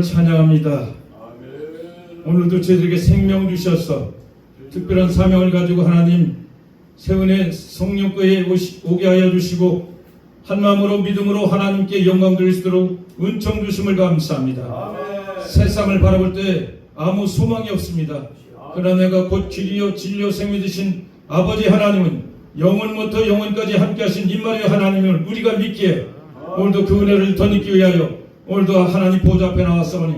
찬양합니다. 오늘도 저희들에게 생명 주셔서 특별한 사명을 가지고 하나님 세운의 성령교에 오시- 오게 하여 주시고 한 마음으로 믿음으로 하나님께 영광 있도록 은총 주심을 감사합니다. 세상을 바라볼 때 아무 소망이 없습니다. 그러나 내가 곧 길이요 진리요 생미 되신 아버지 하나님은 영원부터 영원까지 함께하신 임마리의 하나님을 우리가 믿기에 오늘도 그 은혜를 더 느끼기 위하여 오늘도 하나님 보좌 앞에 나왔사오니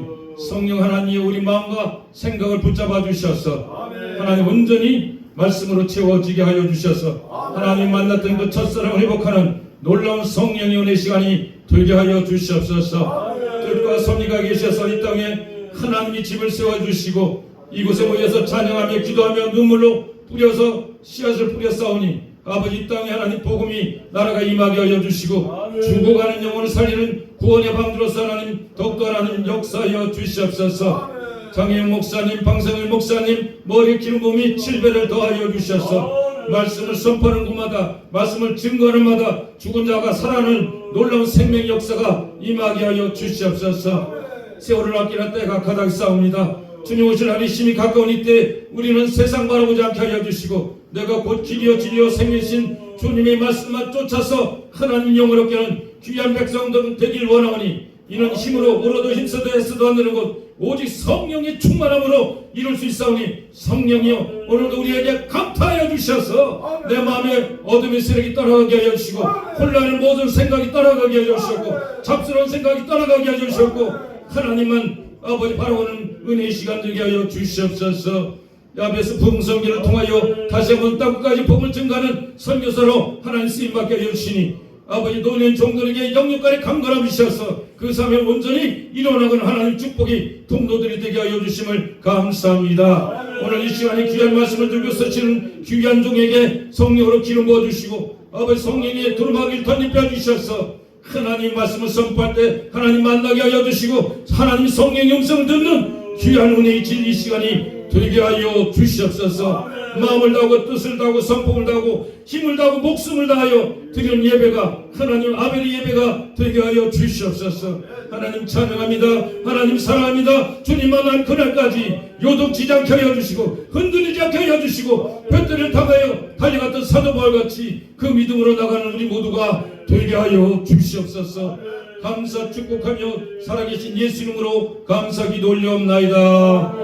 성령 하나님이 우리 마음과 생각을 붙잡아 주셔서 하나님 온전히 말씀으로 채워지게 하여 주셔서 하나님 만났던 그 첫사랑을 회복하는 놀라운 성령의 은혜 시간이 되게 하여 주시옵소서. 뜻과 섭리가 계셔서 이 땅에 하나님이 집을 세워주시고 이곳에 모여서 찬양하며 기도하며 눈물로 뿌려서 씨앗을 뿌려 싸우니 아버지 이 땅에 하나님 복음이 나라가 임하게 하여 주시고 죽어가는 영혼을 살리는 구원의 방주로서 하나님 더욱더 하나님 역사하여 주시옵소서. 장혜영 목사님, 방성일 목사님 머리 기는 몸이 7배를 더하여 주셔서. 말씀을 선포하는 곳마다 말씀을 증거하는 마다 죽은 자가 살아나는 놀라운 생명 역사가 임하게 하여 주시옵소서. 세월을 아끼는 때가 가닥 싸웁니다. 주님 오실 날이 심히 가까운 이때 우리는 세상 바라보지 않게 하여 주시고 내가 곧 길이요 진리요 생명신 주님의 말씀만 쫓아서 하나님 영으롭게 하는 귀한 백성들 되길 원하오니 이는 힘으로 오로도 힘써도 애써도 안 되는 것 오직 성령의 충만함으로 이룰 수 있사오니 성령이여 오늘도 우리에게 감타하여 주셔서 내 마음에 어둠의 세력이 떠나가게 하여 주시고 혼란의 모든 생각이 떠나가게 하여 주셨고 잡스러운 생각이 떠나가게 하여 주셨고 하나님만 아버지 바라보는 은혜의 시간 되게 하여 주시옵소서 야베스 부흥성기를 통하여 다시 한번 땅끝까지 복을 증가하는 선교사로 하나님 쓰임받게 하여 주시니 아버지 노년 종들에게 영육간에 강건함 주셔서 그 삶을 온전히 이뤄나가는 하나님 축복이 통도들이 되게 하여 주심을 감사합니다. 오늘 이 시간에 귀한 말씀을 들고 서치는 귀한 종에게 성령으로 기름 부어주시고 아버지 성령의 두루마기를 덧입혀 주셔서 하나님 말씀을 선포할 때 하나님 만나게 하여 주시고 하나님 성령의 음성을 듣는 귀한 은혜의 진리 시간이 되게 하여 주시옵소서. 마음을 다하고 뜻을 다하고 선포를 다하고 힘을 다하고 목숨을 다하여 드리는 예배가 하나님 아벨의 예배가 되게 하여 주시옵소서. 하나님 찬양합니다. 하나님 사랑합니다. 주님 만난 그날까지 요동치지 않게 하여 주시고 흔들리지 않게 하여 주시고 볕들을 당하여 달려갔던 사도 바울같이 그 믿음으로 나가는 우리 모두가 되게 하여 주시옵소서. 감사 축복하며 살아계신 예수 이름으로 감사 기도 올려옵나이다